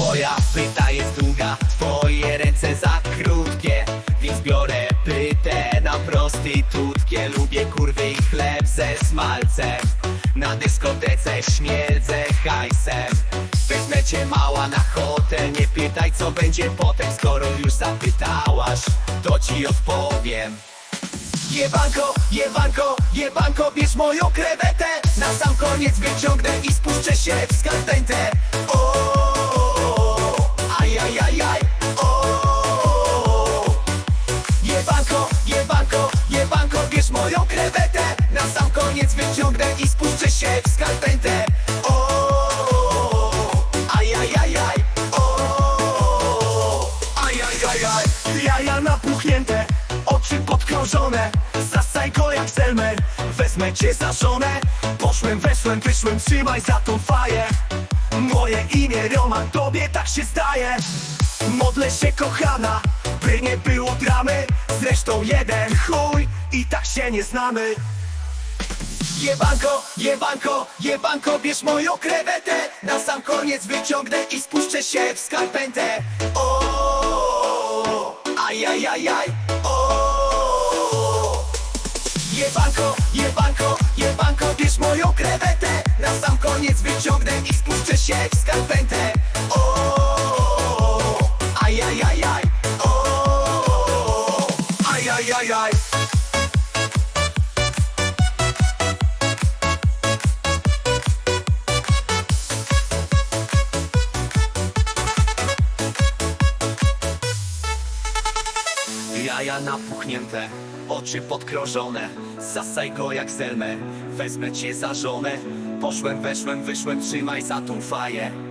Twoja pyta jest długa, twoje ręce za krótkie Więc biorę pytę na prostytutkie. Lubię kurwy i chleb ze smalcem Na dyskotece śmierdzę hajsem. Wezmę cię mała na hotel Nie pytaj co będzie potem Skoro już zapytałaś, to ci odpowiem. Jebanko, jebanko, jebanko, bierz moją krewetę. Na sam koniec wyciągnę i spuszczę się w skarpentę koniec wyciągnę i spuszczę się w skarpentę O, ajajajaj, o Ajajajaj, jaja napuchnięte, oczy podkrążone Zasaj go jak Selmer, wezmę cię za żonę Poszłem, weszłem, wyszłem, trzymaj za tą faję. Moje imię Roman, tobie tak się zdaje. Modlę się kochana, by nie było dramy. Zresztą jeden chuj i tak się nie znamy Jebanko, jebanko, jebanko, bierz moją krewetę. Na sam koniec wyciągnę i spuszczę się w skarpentę O, ajajajaj, o. Jebanko, jebanko, jebanko, bierz moją krewetę. Na sam koniec wyciągnę i spuszczę się w skarpentę O, ajajajaj, o. Ajajajaj Jaja napuchnięte, oczy podkrążone Zasaj go jak zelmę, wezmę cię za żonę. Poszłem, weszłem, wyszłem, trzymaj za tą faję